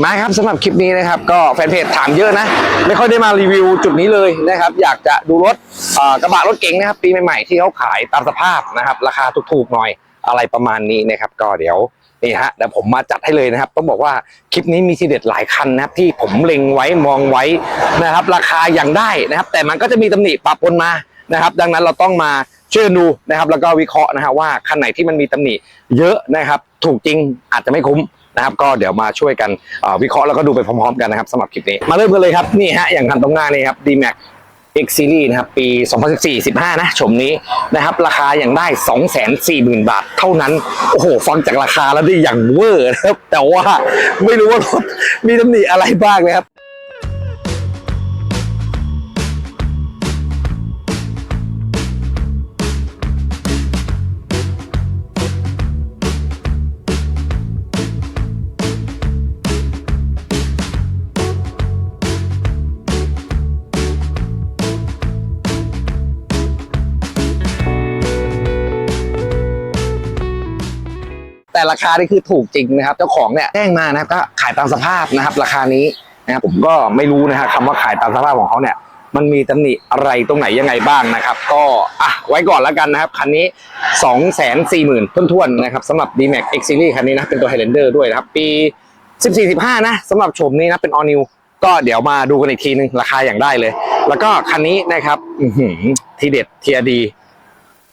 มาครับสำหรับคลิปนี้นะครับ ก็แฟนเพจถามเยอะนะ ไม่ค่อยได้มารีวิวจุดนี้เลยนะครับ อยากจะดูรถกระบะรถเก๋งนะครับ ปีใหม่ๆที่เขาขายตามสภาพนะครับ ราคาถูกๆหน่อยอะไรประมาณนี้นะครับ ก็เดี๋ยวนี่ฮะเดี๋ยวผมมาจัดให้เลยนะครับ ต้องบอกว่าคลิปนี้มีทีเด็ดหลายคันนะครับ ที่ผมเล็งไว้มองไว้นะครับ ราคาอย่างได้นะครับ แต่มันก็จะมีตำหนิปะปนมานะครับ ดังนั้นเราต้องมาช่วยดูนะครับ แล้วก็วิเคราะห์นะฮะว่าคันไหนที่มันมีตำหนิเยอะนะครับ ถูกจริงอาจจะไม่คุ้ม นะครับก็เดี๋ยวมาช่วยกันวิเคราะห์แล้วก็ดูไปพร้อมๆกันนะครับสำหรับคลิปนี้มาเริ่มกันเลยครับนี่ฮะอย่างคันตรงหน้านี่ครับ D-Max X Series นะครับปี 2014 15 นะชมนี้นะครับ ราคาอย่างได้ 240,000 บาทเท่านั้น โอ้โห ฟังจากราคาแล้วได้อย่างเวอร์นะครับ แต่ว่าไม่รู้ว่ารถมีตำหนิอะไรบ้างนะครับ ราคานี่คือถูกจริงนะครับ เจ้าของเนี่ยแจ้งมานะครับก็ขายตามสภาพนะครับ ราคานี้นะครับผมก็ไม่รู้นะฮะคำว่าขายตามสภาพของเขาเนี่ย มันมีตำหนิอะไรตรงไหนยังไงบ้างนะครับ ก็อะไว้ก่อนแล้วกันนะครับ คันนี้ 2 4 0 0 0 0ท้วนๆนะครับสำหรับ D-Max X Series คันนี้นะเป็นตัว Highlander ด้วยนะครับ ปี 14-15 นะสำหรับโฉมนี้นะเป็น All New ก็เดี๋ยวมาดูกันอีกทีนึงราคาอย่างได้เลย แล้วก็คันนี้นะครับทีเด็ดเทียดี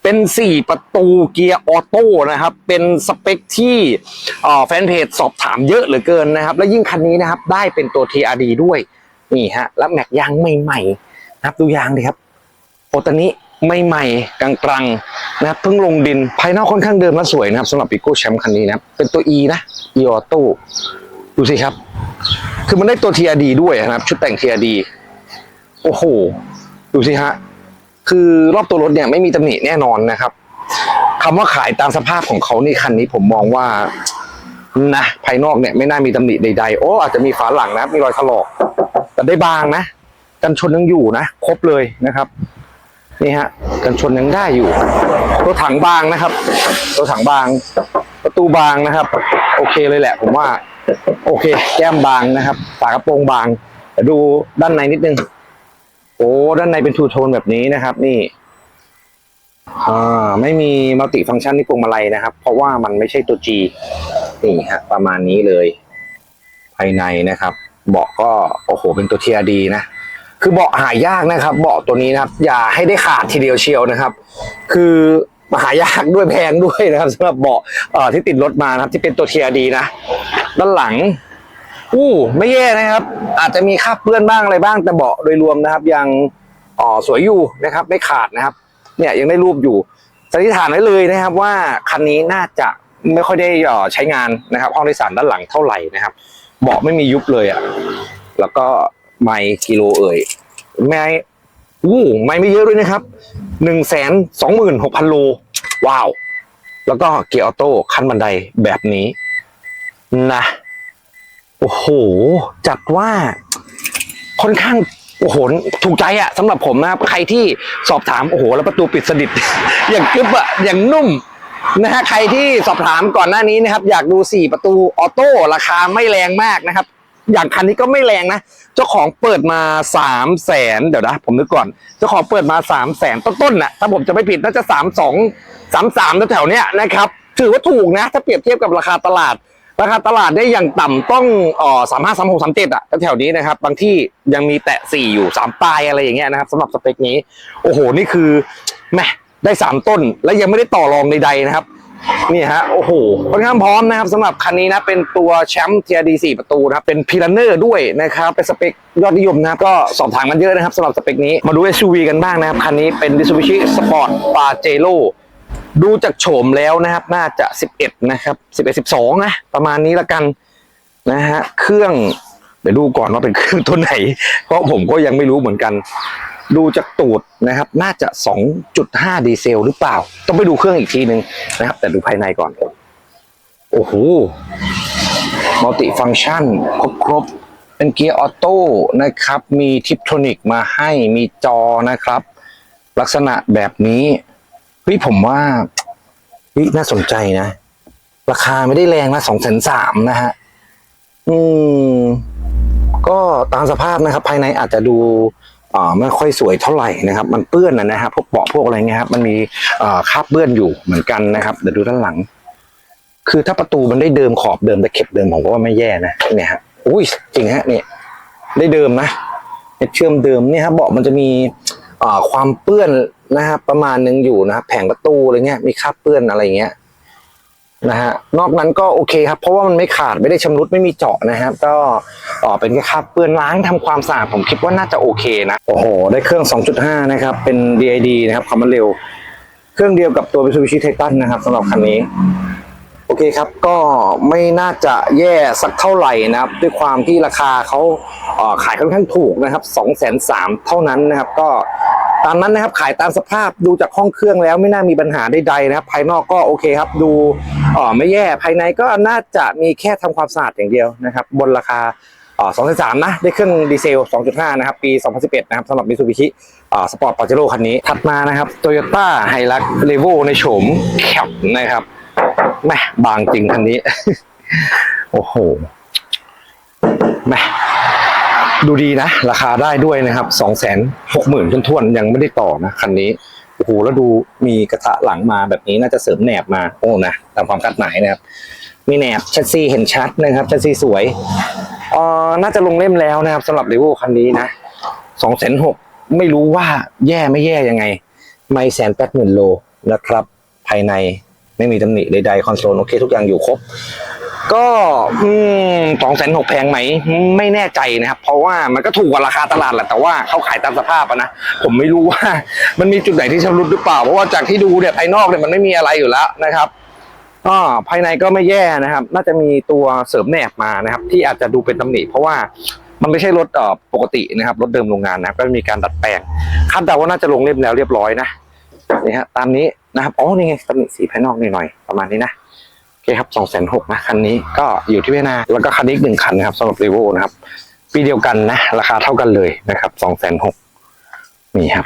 เป็น 4 ประตูเกียร์ออโต้นะครับ เป็นสเปคที่แฟนเพจสอบถามเยอะเหลือเกินนะครับ แล้วยิ่งคันนี้นะครับ ได้เป็นตัว TRD ด้วย นี่ฮะ แล้วแม็กยางใหม่ๆนะครับดูยางดิครับโอตอนนี้ใหม่ๆกลางๆนะครับเพิ่งลงดินภายนอกค่อนข้างเดิมและสวยนะครับสำหรับปีโก้แชมป์คันนี้นะครับ เป็นตัว E นะ E ออโต้ดูสิครับ คือมันได้ตัว TRD ด้วยนะครับ ชุดแต่ง TRD โอ้โห ดูสิฮะ คือรอบตัวรถเนี่ยไม่มีตำหนิแน่นอนนะครับคำว่าขายตามสภาพของเขานี่คันนี้ผมมองว่านะภายนอกเนี่ยไม่น่ามีตำหนิใดๆโอ้อาจจะมีฝาหลังนะมีรอยถลอก แต่ได้บางนะกันชนยังอยู่นะครบเลยนะครับนี่ฮะกันชนยังได้อยู่ตัวถังบางนะครับ ตัวถังบาง ประตูบางนะครับ โอเคเลยแหละ ผมว่า โอเค แก้มบางนะครับ ฝากระโปรงบางดูด้านในนิดนึง โอ้ด้านในเป็นทูโทนแบบนี้นะครับ นี่อ่าไม่มีมัลติฟังก์ชันที่พวงมาลัยนะครับ เพราะว่ามันไม่ใช่ตัว G นี่ฮะประมาณนี้เลย ภายในนะครับ เบาะก็โอ้โห เป็นตัว TRD นะคือเบาะหายากนะครับ เบาะตัวนี้นะครับ อย่าให้ได้ขาดทีเดียวเชียวนะครับ คือหายากด้วยแพงด้วยนะครับสำหรับเบาะเอ่อที่ติดรถมานะครับ ที่เป็นตัว TRD นะ ด้านหลัง อู้ไม่แย่นะครับ อาจจะมีคราบเปื้อนบ้างอะไรบ้างแต่เบาะโดยรวมนะครับ ยังอ๋อสวยอยู่นะครับ ไม่ขาดนะครับ เนี่ยยังได้รูปอยู่สันนิษฐานไว้เลยนะครับ ว่าคันนี้น่าจะไม่ค่อยได้อ่อใช้งานนะครับห้องโดยสารด้านหลังเท่าไหร่นะครับ เบาะไม่มียุบเลยอะ่ะแล้วก็ไมล์กิโลเอ่ยไม่อู้ไม่ไม่เยอะด้วยนะครับหนึ่งแสนสองหมื่นหกพันโลว้าว แล้วก็เกียร์ออโต้คันบันไดแบบนี้นะ โอ้โห จัดว่าค่อนข้างโอ้โห ถูกใจอะสำหรับผมนะครับ ใครที่สอบถาม โอ้โห แล้วประตูปิดสนิท อย่างกึบอะอย่างนุ่มนะฮะใครที่สอบถามก่อนหน้านี้นะครับ อยากดู 4 ประตูออโต้ราคาไม่แรงมากนะครับ อย่างคันนี้ก็ไม่แรงนะ เจ้าของเปิดมา3 0 0แสนเดี๋ยวนะ ผมนึกก่อน เจ้าของเปิดมา3 0 0แสนต้นๆน่ะถ้าผมจะไม่ผิดน่าจะ3 2 3 3แถวๆเนี้ยนะครับ ถือว่าถูกนะ ถ้าเปรียบเทียบกับราคาตลาด ราคาตลาดได้อย่างต่ำต้องเอ่อสามห้าสามหกสามเจ็ดอะแถวนี้นะครับ บางที่ยังมีแตะสี่อยู่สามปลายอะไรอย่างเงี้ยนะครับสำหรับสเปคนี้ โอ้โห นี่คือแม่ได้สามต้นและยังไม่ได้ต่อรองใดๆนะครับนี่ฮะโอ้โหค่อนข้างพร้อมนะครับสำหรับคันนี้นะเป็นตัวแชมป์เทียดีสี่ประตูนะครับเป็นพีรันเนอร์ด้วยนะครับเป็นสเปคยอดนิยมนะครับก็สอบถามกันเยอะนะครับสำหรับสเปคนี้มาดู SUV กันบ้างนะครับคันนี้เป็น Mitsubishi Sport Pajero ดูจากโฉมแล้วนะครับ น่าจะ 11 นะครับ 11 12 นะ ประมาณนี้ละกันนะฮะ เครื่องเดี๋ยวดูก่อนว่าเป็นเครื่องตัวไหน เพราะผมก็ยังไม่รู้เหมือนกัน ดูจากตูดนะครับ น่าจะ 2.5 ดีเซลหรือเปล่า ต้องไปดูเครื่องอีกทีนึงนะครับ แต่ดูภายในก่อน โอ้โห มัลติฟัง c t ชัน ครบครบเป็นเกียร์ออโต้นะครับ มีทิปโทนิกมาให้ มีจอนะครับ ลักษณะแบบนี้ ฮ้ยผมว่าเฮ้ยน่าสนใจนะ ราคาไม่ได้แรงนะสองแสนสามนะฮะ อืม ก็ตามสภาพนะครับ ภายในอาจจะดูอ่าไม่ค่อยสวยเท่าไหร่นะครับ มันเปื้อนนะนะฮะพวกเบาะพวกอะไรเงี้ยครับมันมีอ่าคราบเปื้อนอยู่เหมือนกันนะครับเดี๋ยวดูด้านหลัง คือถ้าประตูมันได้เดิมขอบเดิมตะเข็บเดิมผมก็ว่าไม่แย่นะเนี่ยฮะอุ้ยจริงฮะเนี่ยได้เดิมนะเชื่อมเดิมเนี่ยครับเบาะมันจะมี ความเปื้อนนะครับประมาณหนึงอยู่นะครับแผงประตูอะไรเงี้ยมีคราบเปื้อนอะไรเงี้ยนะฮะนอกนั้นก็โอเคครับ เพราะว่ามันไม่ขาดไม่ได้ชำรุดไม่มีเจาะนะครับ ก็เอ่อเป็นแค่คราบเปื้อนล้างทำความสะอาดผมคิดว่าน่าจะโอเคนะโอ้โห ได้เครื่อง 2.5 นะครับ เป็น DID นะครับความเร็ว เครื่องเดียวกับตัว Mitsubishi Titan นะครับสำหรับคันนี้ โอเคครับก็ไม่น่าจะแย่สักเท่าไหร่นะครับ ด้วยความที่ราคาเขาขายค่อนข้างถูกนะครับ2 3 0 0 0เท่านั้นนะครับ ก็ตามนั้นนะครับขายตามสภาพดูจากห้องเครื่องแล้วไม่น่ามีปัญหาใดๆนะครับ ภายนอกก็โอเคครับดูอ่อไม่แย่ภายในก็น่าจะมีแค่ทำความสะอาดอย่างเดียวนะครับ บนราคาเอ่อ2 3 0 0นะได้เครื่องดีเซล 2.5 นะครับ ปี 2011 นะครับสำหรับ Mitsubishi สปอร์ตปอร์เจโร่คันนี้ ถัดมานะครับ Toyota Hilux Revo ในโฉมแคปนะครับ แม่บางจริงคันนี้ โอ้โหแม่ดูดีนะ ราคาได้ด้วยนะครับสองแสนหกหมื่นทวนๆยังไม่ได้ต่อนะคันนี้โอ้โหแล้วดูมีกระทะหลังมาแบบนี้น่าจะเสริมแหนบมาโอ้นะตามความคาดหมายนะครับ มีแหนบแชสซีเห็นชัดนะครับแชสซีสวยเอ่อน่าจะลงเล่มแล้วนะครับสำหรับเรโวคันนี้นะสองแสนหกไม่รู้ว่าแย่ไม่แย่ยังไง ไม่แสนแปดหมื่นโลนะครับ ภายใน ไม่มีตำหนิใดๆคอนโซลโอเค ทุกอย่างอยู่ครบ ก็สองแสนหกแพงไหม ไม่แน่ใจนะครับ เพราะว่ามันก็ถูกกว่าราคาตลาดแหละแต่ว่าเขาขายตามสภาพอะนะผมไม่รู้ว่า มันมีจุดไหนที่ชำรุดหรือเปล่า เพราะว่าจากที่ดูเนี่ยภายนอกเนี่ยมันไม่มีอะไรอยู่แล้วนะครับก็ภายในก็ไม่แย่นะครับ น่าจะมีตัวเสริมแหนบมานะครับ ที่อาจจะดูเป็นตำหนิ เพราะว่ามันไม่ใช่รถปกตินะครับรถเดิมโรงงานนะก็มีการดัดแปลงคาดเดาว่าน่าจะลงเล่มแล้วเรียบร้อยนะนี่ฮะตามนี้ นะครับอ๋อนี่ไงตำหนิสีภายนอกนิดหน่อยประมาณนี้นะโอเคครับสองแสนหกนะคันนี้ก็อยู่ที่เวียดนาแล้วก็คันนี้อีกหนึ่งคันนะครับสำหรับรีโวนะครับปีเดียวกันนะ ราคาเท่ากันเลยนะครับสองแสนหกนี่ครับ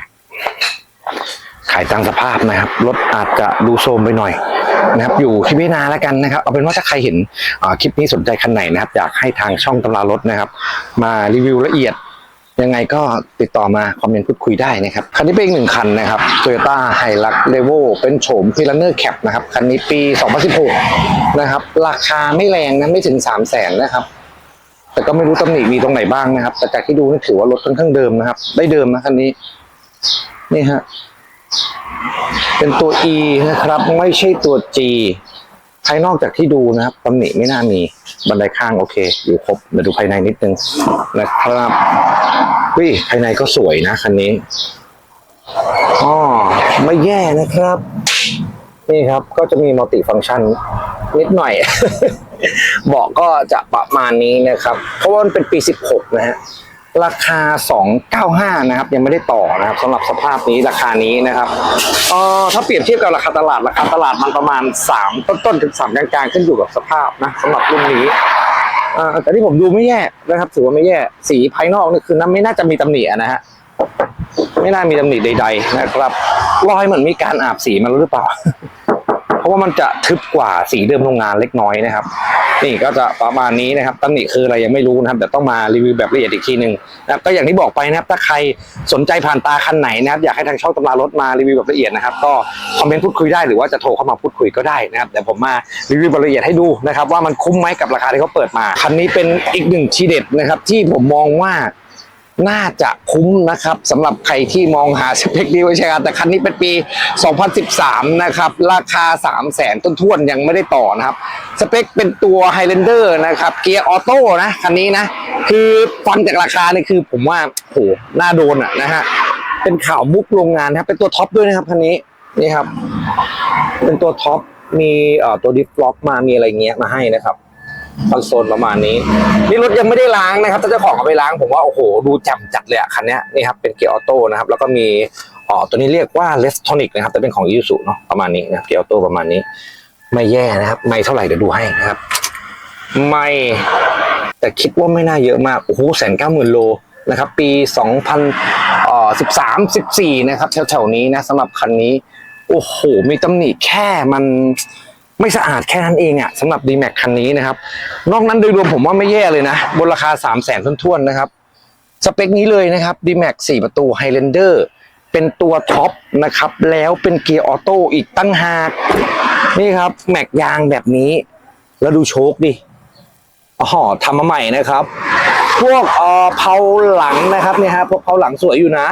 ขายตามสภาพนะครับรถอาจจะดูโทรมไปหน่อยนะครับอยู่ที่เวียดนาแล้วกันนะครับเอาเป็นว่าถ้าใครเห็นอ่าคลิปนี้สนใจคันไหนนะครับ อยากให้ทางช่องตำรารถนะครับ มารีวิวละเอียด ยังไงก็ติดต่อมาคอมเมนต์พูดคุยได้นะครับคันนี้เป็นอีกหนึ่งคันนะครับ Toyota Hilux Revo เป็นโฉม p i l a n e r Cap นะครับคันนี้ปี 2016 นะครับ ราคาไม่แรงนะไม่ถึง 3 0 0แสนนะครับ แต่ก็ไม่รู้ตำหนิมีตรงไหนบ้างนะครับ แต่จากที่ดูนี่ถือว่ารถค่อนข้างเดิมนะครับ ได้เดิมนะคันนี้ นี่ฮะเป็นตัว E นะครับ ไม่ใช่ตัว G ภายนอกจากที่ดูนะครับตำหนิไม่น่ามีบันไดข้างโอเค อยู่ครบเดี๋ยวดูภายในนิดนึงนะครับวิภายในก็สวยนะคันนี้อ๋อไม่แย่นะครับ นี่ครับก็จะมีมัลติฟังก์ชันนิดหน่อยเบาะก็จะประมาณนี้นะครับ เพราะว่ามันเป็นปี 16 นะฮะ ราคา 295 นะครับ ยังไม่ได้ต่อนะครับสำหรับสภาพนี้ราคานี้นะครับเอ่อถ้าเปรียบเทียบกับราคาตลาดราคาตลาดมันประมาณ 3 ต้นๆถึง3กลางๆขึ้นอยู่กับสภาพนะสำหรับรุ่นนี้เอ่อแต่ที่ผมดูไม่แย่นะครับถือว่าไม่แย่สีภายนอกนี่คือน้ำไม่น่าจะมีตำหนินะฮะไม่น่ามีตำหนิใด ๆ นะครับ รอยเหมือนมีการอาบสีมาแล้วหรือเปล่า เพราะว่ามันจะทึบกว่าสีเดิมโรงงานเล็กน้อยนะครับ นี่ก็จะประมาณนี้นะครับตำหนิคืออะไรยังไม่รู้นะครับเดี๋ยวต้องมารีวิวแบบละเอียดอีกทีหนึ่งนะครับก็อย่างที่บอกไปนะครับ ถ้าใครสนใจผ่านตาคันไหนนะครับอยากให้ทางช่องตำรารถมารีวิวแบบละเอียดนะครับ ก็คอมเมนต์พูดคุยได้หรือว่าจะโทรเข้ามาพูดคุยก็ได้นะครับเดี๋ยวผมมารีวิวแบบละเอียดให้ดูนะครับ ว่ามันคุ้มไหมกับราคาที่เขาเปิดมาคันนี้เป็นอีกหนึ่งทีเด็ดนะครับที่ผมมองว่า น่าจะคุ้มนะครับสำหรับใครที่มองหาสเปคดีไว้ใช้งานแต่คันนี้เป็นปี 2013 นะครับ ราคา 3 0 0แสนต้นทวนๆยังไม่ได้ต่อนะครับ สเปคเป็นตัว Highlander นะครับ เกียร์ออโต้นะ คันนี้นะ คือฟังจากราคาเนี่ยคือผมว่าโหน่าโดนอะนะฮะ เป็นข่าวมุกโรงงานนะครับ เป็นตัวท็อปด้วยนะครับคันนี้นี่ครับ เป็นตัวท็อปมีเอ่อตัวดิฟล็อกมามีอะไรเงี้ยมาให้นะครับ คอนโซลประมาณนี้ นี่รถยังไม่ได้ล้างนะครับ ถ้าเจ้าของเอาไปล้างผมว่าโอ้โหดูแจ่มจัดเลยอะคันนี้นี่ครับเป็นเกียร์ออโต้นะครับ แล้วก็มีอ๋อตัวนี้เรียกว่าเลสทอนิกนะครับ แต่เป็นของยูสุเนาะประมาณนี้นะเกียร์ออโต้ประมาณนี้ ไม่แย่นะครับ ไม่เท่าไหร่เดี๋ยวดูให้นะครับ ไม่ แต่คิดว่าไม่น่าเยอะมากโอ้โหแสนเก้าหมื่นโลนะครับ ปีสองพันสิบสามสิบสี่นะครับแถวๆนี้นะสำหรับคันนี้ โอ้โหมีตำหนิแค่มัน ไม่สะอาดแค่นั้นเองอะสำหรับ d m a x คันนี้นะครับ นอกนั้นโดยรวมผมว่าไม่แย่เลยนะ บนราคา 3 0 0แสนท้วนๆนะครับ สเปคนี้เลยนะครับ d m a x 4 ประตู Highlander เป็นตัวท็อปนะครับ แล้วเป็นเกียร์ออโต้อีกตั้งหาก นี่ครับ แม็กยางแบบนี้ แล้วดูโชคดิอ๋อทำมาใหม่นะครับ พวกเอ่อเพาหลังนะครับเนี่ยฮะพวกเพาหลังสวยอยู่นะ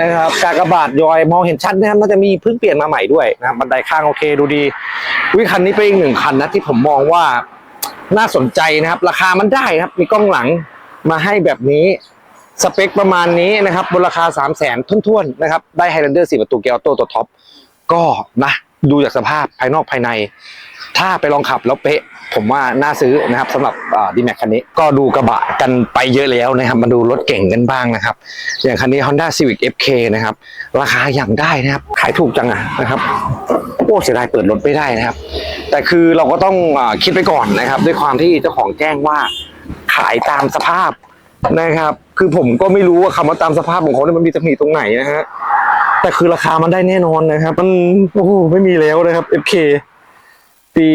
นะครับกากบาทยอยมองเห็นชัดนะครับน่าจะมีเพิ่งเปลี่ยนมาใหม่ด้วยนะครับบันไดข้างโอเคดูดี วิคันนี้เป็นอีกหนึ่งคันนะที่ผมมองว่าน่าสนใจนะครับ ราคามันได้นะครับ มีกล้องหลังมาให้แบบนี้สเปคประมาณนี้นะครับบนราคา 3 0 0แสนทุ่นๆนะครับ ได้ไฮแลนเดอร์4ประตูเกียร์ออโต้ตัวท็อป ก็นะ ดูจากสภาพภายนอกภายใน ถ้าไปลองขับแล้วเป๊ะ ผมว่าน่าซื้อนะครับสำหรับดีแม็กคันนี้ก็ดูกระบะกันไปเยอะแล้วนะครับ มาดูรถเก่งกันบ้างนะครับ อย่างคันนี้ Honda Civic FK นะครับ ราคาอย่างได้นะครับ ขายถูกจังอะนะครับโอ้เสียดายเปิดรถไม่ได้นะครับ แต่คือเราก็ต้องอคิดไปก่อนนะครับ ด้วยความที่เจ้าของแจ้งว่าขายตามสภาพนะครับ คือผมก็ไม่รู้ว่าคำว่าตามสภาพของเขาเนี่ยมันมีตำหนิตรงไหนนะฮะแต่คือราคามันได้แน่นอนนะครับ มันโอ้โหไม่มีแล้วนะครับ FK ปี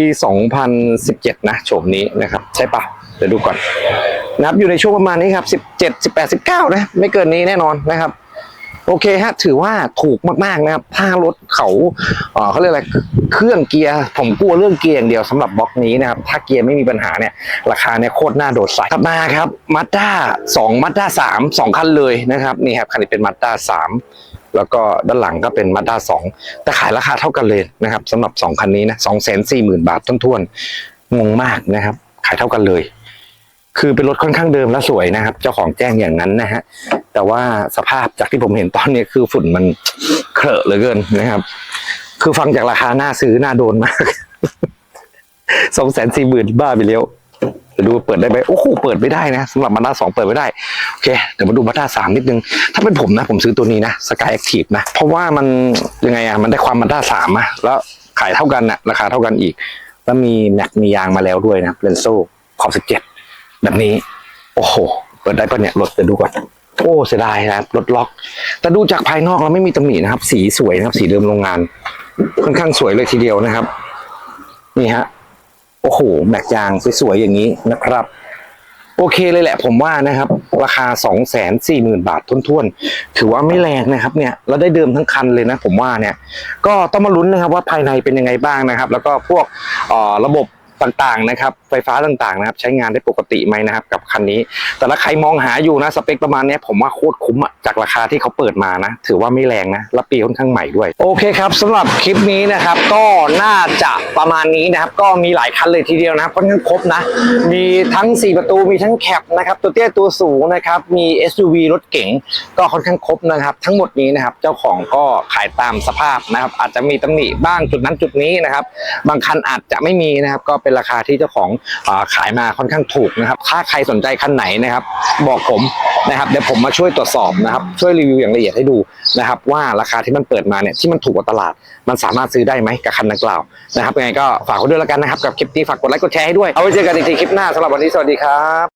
2017 นะโฉมนี้นะครับ ใช่ปะเดี๋ยวดูก่อนนะครับอยู่ในช่วงประมาณนี้ครับ 17 18 19 นะ ไม่เกินนี้แน่นอนนะครับ โอเคฮะถือว่าถูกมากๆนะครับ ถ้ารถเขาเอ่อเขาเรียกอะไรเครื่องเกียร์ผมกลัวเรื่องเกียร์อย่างเดียวสำหรับบล็อกนี้นะครับ ถ้าเกียร์ไม่มีปัญหาเนี่ย ราคาเนี่ยโคตรน่าโดดใส่ถัดมาครับมาด้าสองมาด้าสามสองคันเลยนะครับนี่ครับคันนี้เป็นมาด้าสาม แล้วก็ด้านหลังก็เป็นมาด้าสองแต่ขายราคาเท่ากันเลยนะครับสำหรับสองคันนี้นะสองแสนสี่หมื่นบาทท้วนๆงงมากนะครับ ขายเท่ากันเลย คือเป็นรถค่อนข้างเดิมและสวยนะครับ เจ้าของแจ้งอย่างนั้นนะฮะแต่ว่าสภาพจากที่ผมเห็นตอนนี้คือฝุ่นมันเครอะเหลือเกินนะครับ คือฟังจากราคาหน้าซื้อหน้าโดนมากสองแสนสี่หมื่นบ้าไปแล้ว ดี๋ยวดูเปิดได้ไหมโอ้โหเปิดไม่ได้นะสำหรับมาด้าสองเปิดไม่ได้โอเคเดี๋ยวมาดูมาด้าสามนิดนึง ถ้าเป็นผมนะ ผมซื้อตัวนี้นะสกายแอคทีฟนะ เพราะว่ามันยังไงอะมันได้ความมาด้าสามอะแล้วขายเท่ากันนะราคาเท่ากันอีก แล้วมีแม็กมียางมาแล้วด้วยนะเรนโซ่ขอบสิบเจ็ดแบบนี้ โอ้โห เปิดได้ปะเนี่ยรถเดี๋ยวดูก่อนโอ้เสียดายนะครับรถล็อก แต่ดูจากภายนอกแล้วไม่มีตำหนินะครับ สีสวยนะครับ สีเดิมโรงงาน ค่อนข้างสวยเลยทีเดียวนะครับ นี่ฮะ โอ้โห แม็กยางสวยๆอย่างนี้นะครับ โอเคเลยแหละผมว่านะครับ ราคา 2 4 0 0 0 0 บาทท้วนๆ ถือว่าไม่แรงนะครับเนี่ยแล้วได้เดิมทั้งคันเลยนะผมว่าเนี่ย ก็ต้องมาลุ้นนะครับว่าภายในเป็นยังไงบ้างนะครับ แล้วก็พวกระบบ ต่างๆนะครับ ไฟฟ้าต่างๆนะครับ ใช้งานได้ปกติไหมนะครับ กับคันนี้ แต่ถ้าใครมองหาอยู่นะสเปคประมาณนี้ผมว่าโคตรคุ้มอะจากราคาที่เขาเปิดมานะ ถือว่าไม่แรงนะและปีค่อนข้างใหม่ด้วย โอเคครับสำหรับคลิปนี้นะครับ ก็น่าจะประมาณนี้นะครับ ก็มีหลายคันเลยทีเดียวนะครับค่อนข้างครบนะ มีทั้ง 4 ประตูมีทั้งแคปนะครับตัวเตี้ยตัวสูงนะครับมี SUV รถเก๋งก็ค่อนข้างครบนะครับ ทั้งหมดนี้นะครับเจ้าของก็ขายตามสภาพนะครับ อาจจะมีตำหนิบ้างจุดนั้นจุดนี้นะครับ บางคันอาจจะไม่มีนะครับก็เป็นราคาที่เจ้าของอขายมาค่อนข้างถูกนะครับถ้าใครสนใจคันไหนนะครับ บอกผมนะครับเดี๋ยวผมมาช่วยตรวจสอบนะครับ ช่วยรีวิวอย่างละเอียดให้ดูนะครับ ว่าราคาที่มันเปิดมาเนี่ยที่มันถูกกว่าตลาด มันสามารถซื้อได้ไหมกับคันดังกล่าวนะครับยังไงก็ฝากเขาด้วยแล้วกันนะครับกับคลิปนี้ฝากกดไลค์กดแชร์ให้ด้วยเอาไว้เจอกันอีกทีคลิปหน้าสำหรับวันนี้สวัสดีครับ